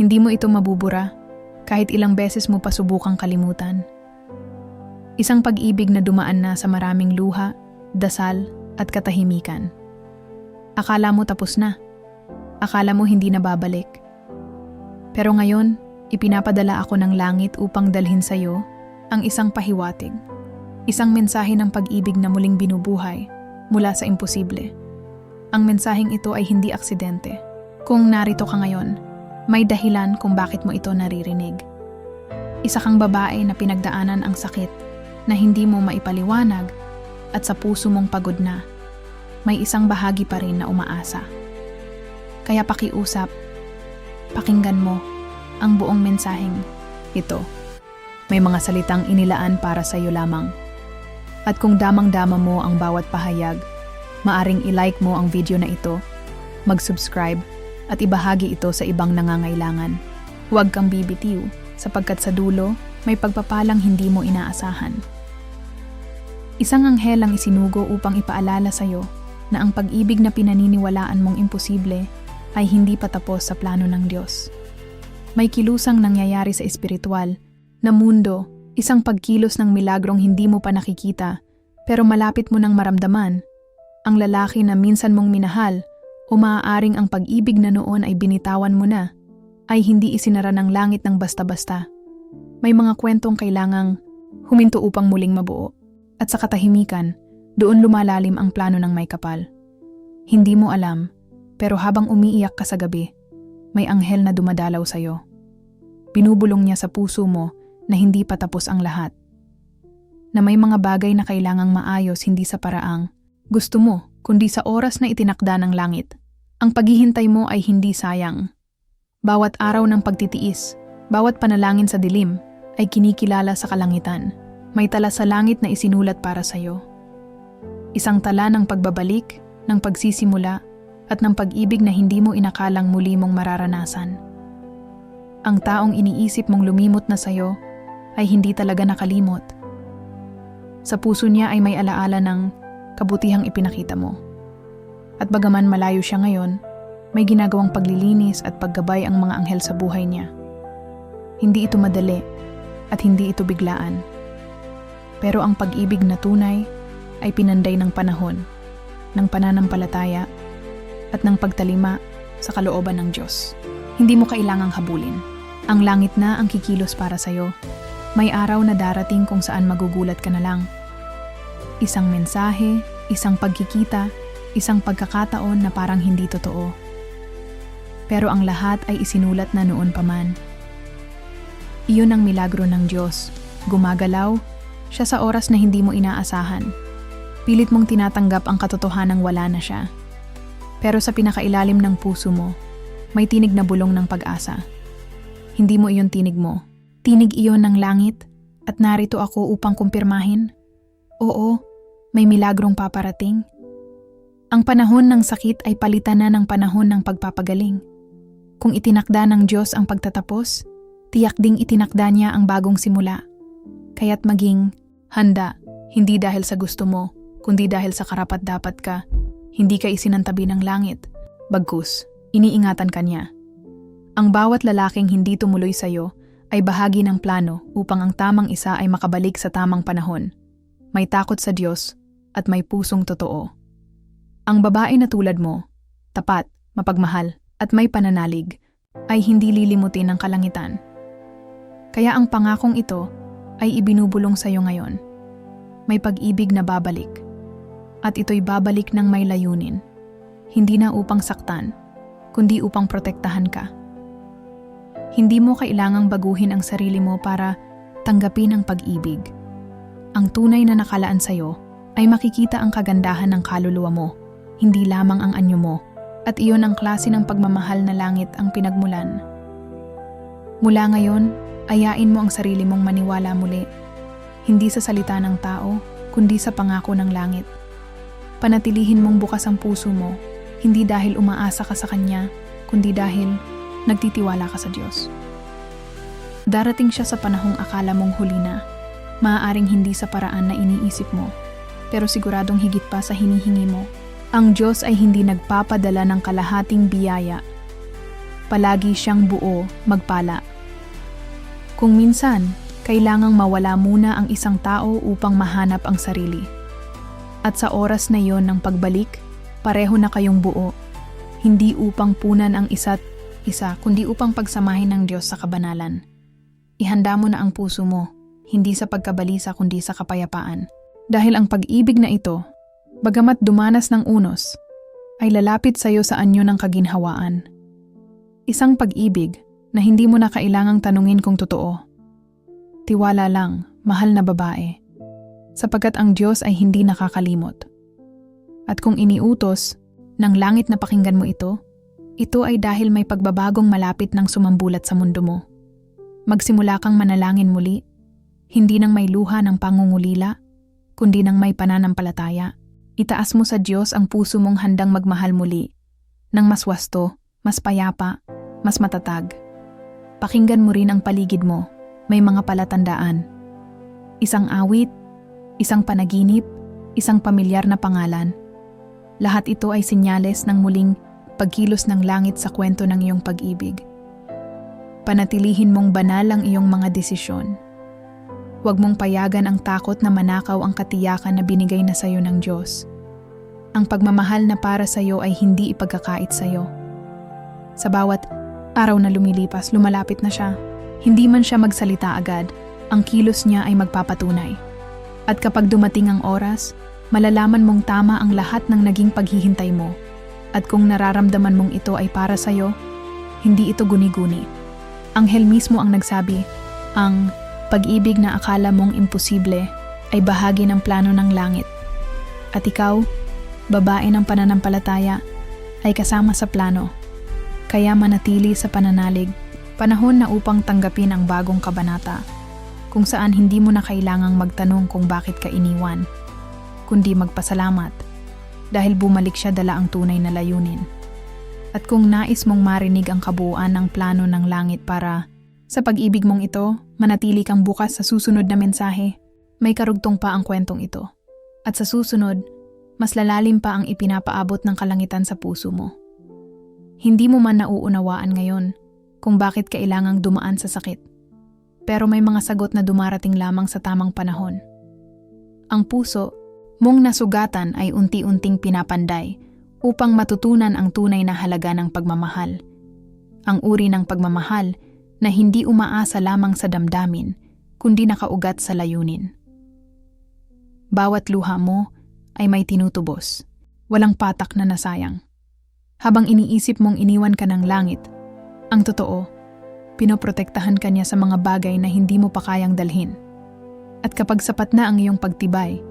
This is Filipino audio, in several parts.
Hindi mo ito mabubura kahit ilang beses mo pa subukang kalimutan. Isang pag-ibig na dumaan na sa maraming luha, dasal, at katahimikan. Akala mo tapos na. Akala mo hindi na babalik. Pero ngayon, ipinapadala ako ng langit upang dalhin sa iyo ang isang pahiwatig. Isang mensahe ng pag-ibig na muling binubuhay mula sa imposible. Ang mensaheng ito ay hindi aksidente. Kung narito ka ngayon, may dahilan kung bakit mo ito naririnig. Isa kang babae na pinagdaanan ang sakit na hindi mo maipaliwanag at sa puso mong pagod na, may isang bahagi pa rin na umaasa. Kaya pakiusap, pakinggan mo ang buong mensaheng ito. May mga salitang inilaan para sa iyo lamang. At kung damang-dama mo ang bawat pahayag, maaring i-like mo ang video na ito, mag-subscribe, at ibahagi ito sa ibang nangangailangan. Huwag kang bibitiw, sapagkat sa dulo, may pagpapalang hindi mo inaasahan. Isang anghel ang isinugo upang ipaalala sa iyo na ang pag-ibig na pinaniniwalaan mong imposible ay hindi pa tapos sa plano ng Diyos. May kilusang nangyayari sa espiritual na mundo, isang pagkilos ng milagrong hindi mo pa nakikita pero malapit mo nang maramdaman. Ang lalaki na minsan mong minahal o maaaring ang pag-ibig na noon ay binitawan mo na, ay hindi isinara ng langit ng basta-basta. May mga kwentong kailangang huminto upang muling mabuo. At sa katahimikan, doon lumalalim ang plano ng may kapal. Hindi mo alam, pero habang umiiyak ka sa gabi, may anghel na dumadalaw sa'yo. Binubulong niya sa puso mo na hindi pa tapos ang lahat. Na may mga bagay na kailangang maayos hindi sa paraang gusto mo, kundi sa oras na itinakda ng langit. Ang paghihintay mo ay hindi sayang. Bawat araw ng pagtitiis, bawat panalangin sa dilim, ay kinikilala sa kalangitan. May tala sa langit na isinulat para sa iyo. Isang tala ng pagbabalik, ng pagsisimula, at ng pag-ibig na hindi mo inakalang muli mong mararanasan. Ang taong iniisip mong lumimot na sa iyo ay hindi talaga nakalimot. Sa puso niya ay may alaala ng kabutihang ipinakita mo. At bagaman malayo siya ngayon, may ginagawang paglilinis at paggabay ang mga anghel sa buhay niya. Hindi ito madali at hindi ito biglaan. Pero ang pag-ibig na tunay ay pinanday ng panahon, ng pananampalataya, at ng pagtalima sa kalooban ng Diyos. Hindi mo kailangang habulin. Ang langit na ang kikilos para sa'yo. May araw na darating kung saan magugulat ka na lang. Isang mensahe, isang pagkikita, isang pagkakataon na parang hindi totoo. Pero ang lahat ay isinulat na noon pa man. Iyon ang milagro ng Diyos. Gumagalaw, siya sa oras na hindi mo inaasahan. Pilit mong tinatanggap ang katotohanang wala na siya. Pero sa pinakailalim ng puso mo, may tinig na bulong ng pag-asa. Hindi mo iyon tinig mo. Tinig iyon ng langit at narito ako upang kumpirmahin. Oo, may milagrong paparating. Ang panahon ng sakit ay palitan na ng panahon ng pagpapagaling. Kung itinakda ng Diyos ang pagtatapos, tiyak ding itinakda niya ang bagong simula. Kaya't maging handa, hindi dahil sa gusto mo, kundi dahil sa karapat dapat ka. Hindi ka isinantabi ng langit. Bagkus, iniingatan ka niya. Ang bawat lalaking hindi tumuloy sa'yo ay bahagi ng plano upang ang tamang isa ay makabalik sa tamang panahon. May takot sa Diyos at may pusong totoo. Ang babae na tulad mo, tapat, mapagmahal, at may pananalig, ay hindi lilimutin ng kalangitan. Kaya ang pangakong ito ay ibinubulong sa iyo ngayon. May pag-ibig na babalik. At ito'y babalik ng may layunin. Hindi na upang saktan, kundi upang protektahan ka. Hindi mo kailangang baguhin ang sarili mo para tanggapin ang pag-ibig. Ang tunay na nakalaan sa iyo ay makikita ang kagandahan ng kaluluwa mo, hindi lamang ang anyo mo, at iyon ang klase ng pagmamahal na langit ang pinagmulan. Mula ngayon, ayain mo ang sarili mong maniwala muli, hindi sa salita ng tao, kundi sa pangako ng langit. Panatilihin mong bukas ang puso mo, hindi dahil umaasa ka sa Kanya, kundi dahil nagtitiwala ka sa Diyos. Darating siya sa panahong akala mong huli na, maaaring hindi sa paraan na iniisip mo, pero siguradong higit pa sa hinihingi mo. Ang Diyos ay hindi nagpapadala ng kalahating biyaya. palagi siyang buo, magpala. Kung minsan, kailangang mawala muna ang isang tao upang mahanap ang sarili. At sa oras na yon ng pagbalik, pareho na kayong buo, hindi upang punan ang isa't isa, kundi upang pagsamahin ng Diyos sa kabanalan. Ihanda mo na ang puso mo, hindi sa pagkabalisa kundi sa kapayapaan. Dahil ang pag-ibig na ito, bagamat dumanas ng unos, ay lalapit sa iyo sa anyo ng kaginhawaan. Isang pag-ibig na hindi mo na kailangang tanungin kung totoo. Tiwala lang, mahal na babae. Sapagkat ang Diyos ay hindi nakakalimot. At kung iniutos ng langit na pakinggan mo ito, ito ay dahil may pagbabagong malapit ng sumambulat sa mundo mo. Magsimula kang manalangin muli, hindi nang may luha ng pangungulila, kundi nang may pananampalataya. Itaas mo sa Diyos ang puso mong handang magmahal muli, ng mas wasto, mas payapa, mas matatag. Pakinggan mo rin ang paligid mo, may mga palatandaan. Isang awit, isang panaginip, isang pamilyar na pangalan. Lahat ito ay sinyales ng muling pagkilos ng langit sa kwento ng iyong pag-ibig. Panatilihin mong banal ang iyong mga desisyon. Huwag mong payagan ang takot na manakaw ang katiyakan na binigay na sa iyo ng Diyos. Ang pagmamahal na para sa iyo ay hindi ipagkakait sa iyo. Sa bawat araw na lumilipas, lumalapit na siya. Hindi man siya magsalita agad, ang kilos niya ay magpapatunay. At kapag dumating ang oras, malalaman mong tama ang lahat ng naging paghihintay mo. At kung nararamdaman mong ito ay para sa iyo, hindi ito guni-guni. Anghel mismo ang nagsabi, ang pag-ibig na akala mong imposible ay bahagi ng plano ng langit. At ikaw, babae ng pananampalataya, ay kasama sa plano. Kaya manatili sa pananalig, panahon na upang tanggapin ang bagong kabanata, kung saan hindi mo na kailangang magtanong kung bakit ka iniwan, kundi magpasalamat dahil bumalik siya dala ang tunay na layunin. At kung nais mong marinig ang kabuuan ng plano ng langit para sa pag-ibig mong ito, manatili kang bukas sa susunod na mensahe. May karugtong pa ang kwentong ito. At sa susunod, mas lalalim pa ang ipinapaabot ng kalangitan sa puso mo. Hindi mo man nauunawaan ngayon kung bakit kailangang dumaan sa sakit. Pero may mga sagot na dumarating lamang sa tamang panahon. Ang puso mong nasugatan ay unti-unting pinapanday upang matutunan ang tunay na halaga ng pagmamahal. Ang uri ng pagmamahal na hindi umaasa lamang sa damdamin, kundi nakaugat sa layunin. Bawat luha mo ay may tinutubos, walang patak na nasayang. Habang iniisip mong iniwan ka ng langit, ang totoo, pinoprotektahan ka niya sa mga bagay na hindi mo pa kayang dalhin. At kapag sapat na ang iyong pagtibay,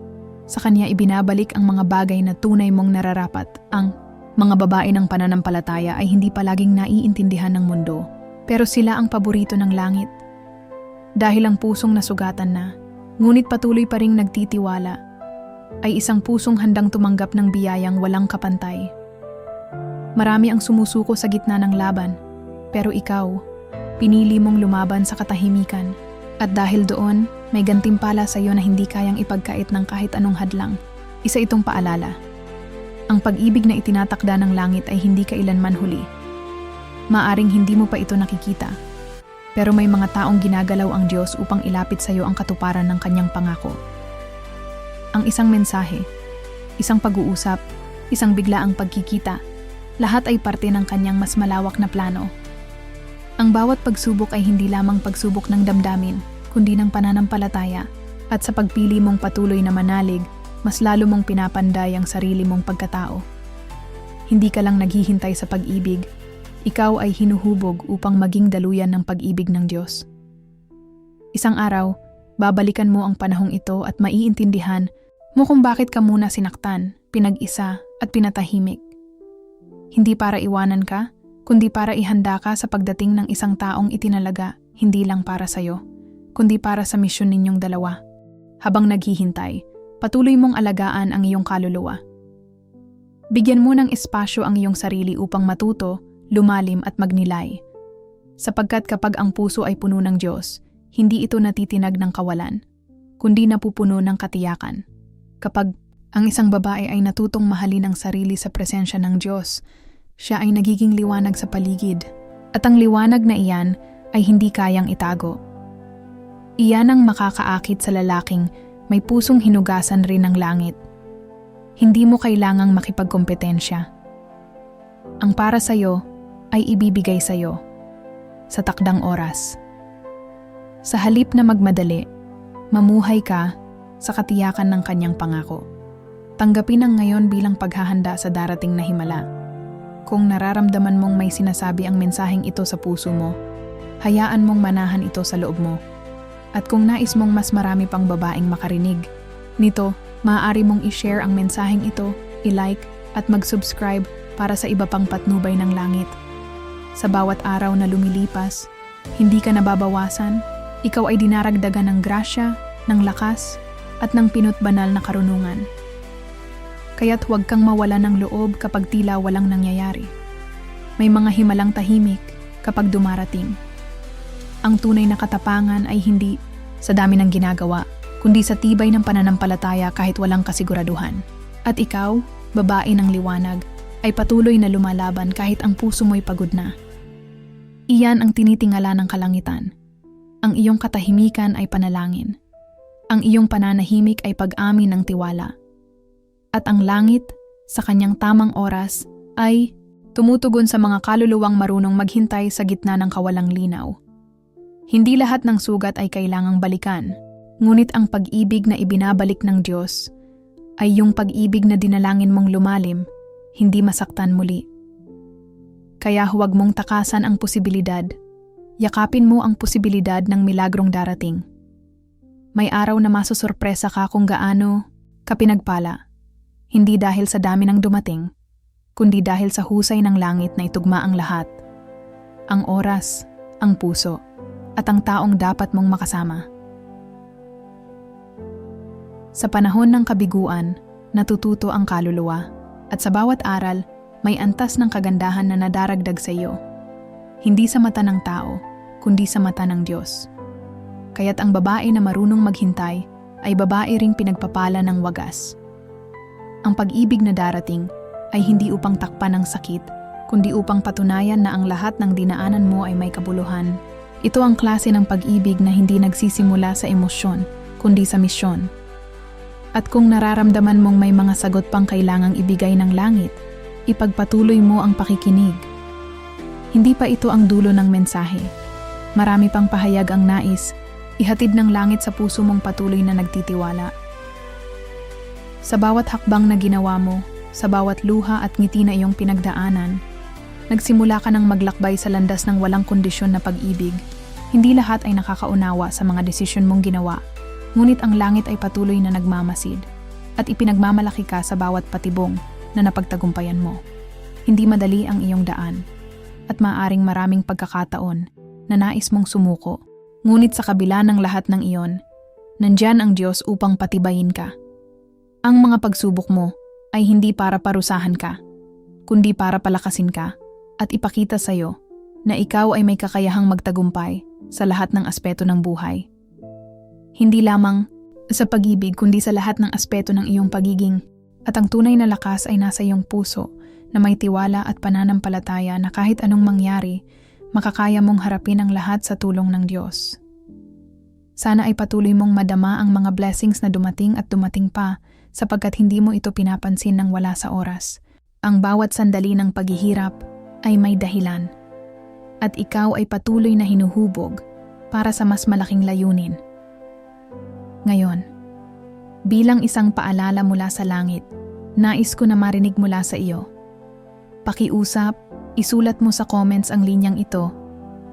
sa kanya ibinabalik ang mga bagay na tunay mong nararapat. Ang mga babae ng pananampalataya ay hindi palaging naiintindihan ng mundo pero sila ang paborito ng langit. Dahil ang pusong nasugatan na, ngunit patuloy pa ring nagtitiwala, ay isang pusong handang tumanggap ng biyayang walang kapantay. Marami ang sumusuko sa gitna ng laban, pero ikaw, pinili mong lumaban sa katahimikan. At dahil doon, may gantimpala sa iyo na hindi kayang ipagkait ng kahit anong hadlang. Isa itong paalala. Ang pag-ibig na itinatakda ng langit ay hindi kailanman huli Maaring hindi mo pa ito nakikita. Pero may mga taong ginagalaw ang Diyos upang ilapit sa iyo ang katuparan ng kanyang pangako. Ang isang mensahe, isang pag-uusap, isang biglaang pagkikita, lahat ay parte ng kanyang mas malawak na plano. Ang bawat pagsubok ay hindi lamang pagsubok ng damdamin, kundi ng pananampalataya, at sa pagpili mong patuloy na manalig, mas lalo mong pinapanday ang sarili mong pagkatao. Hindi ka lang naghihintay sa pag-ibig, ikaw ay hinuhubog upang maging daluyan ng pag-ibig ng Diyos. Isang araw, babalikan mo ang panahong ito at maiintindihan mo kung bakit ka muna sinaktan, pinag-isa at pinatahimik. Hindi para iwanan ka, kundi para ihanda ka sa pagdating ng isang taong itinalaga hindi lang para sa'yo, kundi para sa misyon ninyong dalawa. Habang naghihintay, patuloy mong alagaan ang iyong kaluluwa. Bigyan mo ng espasyo ang iyong sarili upang matuto lumalim at magnilay. Sapagkat kapag ang puso ay puno ng Diyos, hindi ito natitinag ng kawalan, kundi napupuno ng katiyakan. Kapag ang isang babae ay natutong mahalin ang sarili sa presensya ng Diyos, siya ay nagiging liwanag sa paligid, At ang liwanag na iyan ay hindi kayang itago. Iyan ang makakaakit sa lalaking may pusong hinugasan rin ng langit. Hindi mo kailangang makipagkompetensya. Ang para sa'yo ay ibibigay sa'yo sa takdang oras. Sa halip na magmadali, mamuhay ka sa katiyakan ng kanyang pangako. Tanggapin ang ngayon bilang paghahanda sa darating na himala. Kung nararamdaman mong may sinasabi ang mensaheng ito sa puso mo, hayaan mong manahan ito sa loob mo. At kung nais mong mas marami pang babaeng makarinig, nito, maaari mong i-share ang mensaheng ito, i-like, at mag-subscribe para sa iba pang patnubay ng langit. Sa bawat araw na lumilipas, hindi ka nababawasan, ikaw ay dinaragdagan ng grasya, ng lakas, at ng pinutbanal na karunungan. Kaya't huwag kang mawala ng loob kapag tila walang nangyayari. May mga himalang tahimik kapag dumarating. Ang tunay na katapangan ay hindi sa dami ng ginagawa, kundi sa tibay ng pananampalataya kahit walang kasiguraduhan. At ikaw, babae ng liwanag, ay patuloy na lumalaban kahit ang puso mo'y pagod na. Iyan ang tinitingala ng kalangitan. Ang iyong katahimikan ay panalangin. Ang iyong pananahimik ay pag-amin ng tiwala. At ang langit, sa kanyang tamang oras, ay tumutugon sa mga kaluluwang marunong maghintay sa gitna ng kawalang linaw. Hindi lahat ng sugat ay kailangang balikan, ngunit ang pag-ibig na ibinabalik ng Diyos ay yung pag-ibig na dinalangin mong lumalim, hindi masaktan muli. Kaya huwag mong takasan ang posibilidad. Yakapin mo ang posibilidad ng milagrong darating. May araw na masusurpresa ka kung gaano ka pinagpala. Hindi dahil sa dami ng dumating, kundi dahil sa husay ng langit na itugma ang lahat. Ang oras, ang puso, at ang taong dapat mong makasama. Sa panahon ng kabiguan, natututo ang kaluluwa, at sa bawat aral, may antas ng kagandahan na nadaragdag sa iyo. Hindi sa mata ng tao, kundi sa mata ng Diyos. Kaya't ang babae na marunong maghintay ay babae ring pinagpapala ng wagas. Ang pag-ibig na darating ay hindi upang takpan ng sakit, kundi upang patunayan na ang lahat ng dinaanan mo ay may kabuluhan. Ito ang klase ng pag-ibig na hindi nagsisimula sa emosyon, kundi sa misyon. At kung nararamdaman mong may mga sagot pang kailangang ibigay ng langit, ipagpatuloy mo ang pakikinig. Hindi pa ito ang dulo ng mensahe. Marami pang pahayag ang nais, ihatid ng langit sa puso mong patuloy na nagtitiwala. Sa bawat hakbang na ginawa mo, sa bawat luha at ngiti na iyong pinagdaanan, nagsimula ka ng maglakbay sa landas ng walang kondisyon na pag-ibig. Hindi lahat ay nakakaunawa sa mga desisyon mong ginawa, ngunit ang langit ay patuloy na nagmamasid at ipinagmamalaki ka sa bawat patibong na napagtagumpayan mo. Hindi madali ang iyong daan at maaring maraming pagkakataon na nais mong sumuko. Ngunit sa kabila ng lahat ng iyon, nandyan ang Diyos upang patibayin ka. Ang mga pagsubok mo ay hindi para parusahan ka, kundi para palakasin ka at ipakita sa iyo na ikaw ay may kakayahang magtagumpay sa lahat ng aspeto ng buhay. Hindi lamang sa pag-ibig kundi sa lahat ng aspeto ng iyong pagiging at ang tunay na lakas ay nasa iyong puso na may tiwala at pananampalataya na kahit anong mangyari, makakaya mong harapin ang lahat sa tulong ng Diyos. Sana ay patuloy mong madama ang mga blessings na dumating at dumating pa sapagkat hindi mo ito pinapansin ng wala sa oras. Ang bawat sandali ng paghihirap ay may dahilan. At ikaw ay patuloy na hinuhubog para sa mas malaking layunin. Ngayon, bilang isang paalala mula sa langit, nais ko na marinig mula sa iyo. Pakiusap, isulat mo sa comments ang linyang ito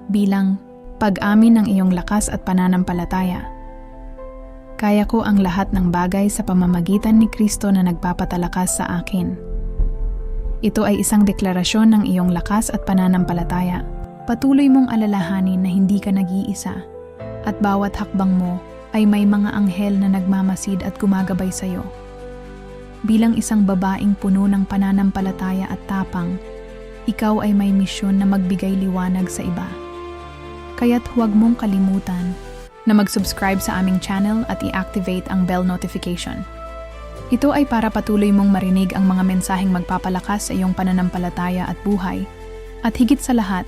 bilang pag-amin ng iyong lakas at pananampalataya. Kaya ko ang lahat ng bagay sa pamamagitan ni Kristo na nagpapatalakas sa akin. Ito ay isang deklarasyon ng iyong lakas at pananampalataya. Patuloy mong alalahanin na hindi ka nag-iisa at bawat hakbang mo ay may mga anghel na nagmamasid at gumagabay sa iyo. Bilang isang babaeng puno ng pananampalataya at tapang, ikaw ay may misyon na magbigay liwanag sa iba. Kaya't huwag mong kalimutan na mag-subscribe sa aming channel at i-activate ang bell notification. Ito ay para patuloy mong marinig ang mga mensaheng magpapalakas sa iyong pananampalataya at buhay. At higit sa lahat,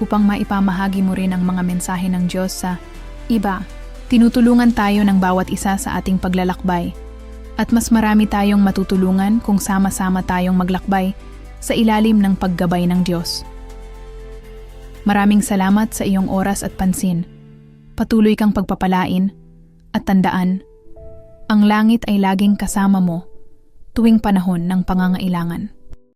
upang maipamahagi mo rin ang mga mensahe ng Diyos sa iba. Tinutulungan tayo ng bawat isa sa ating paglalakbay. At mas marami tayong matutulungan kung sama-sama tayong maglakbay sa ilalim ng paggabay ng Diyos. Maraming salamat sa iyong oras at pansin. Patuloy kang pagpapalain at tandaan, ang langit ay laging kasama mo tuwing panahon ng pangangailangan.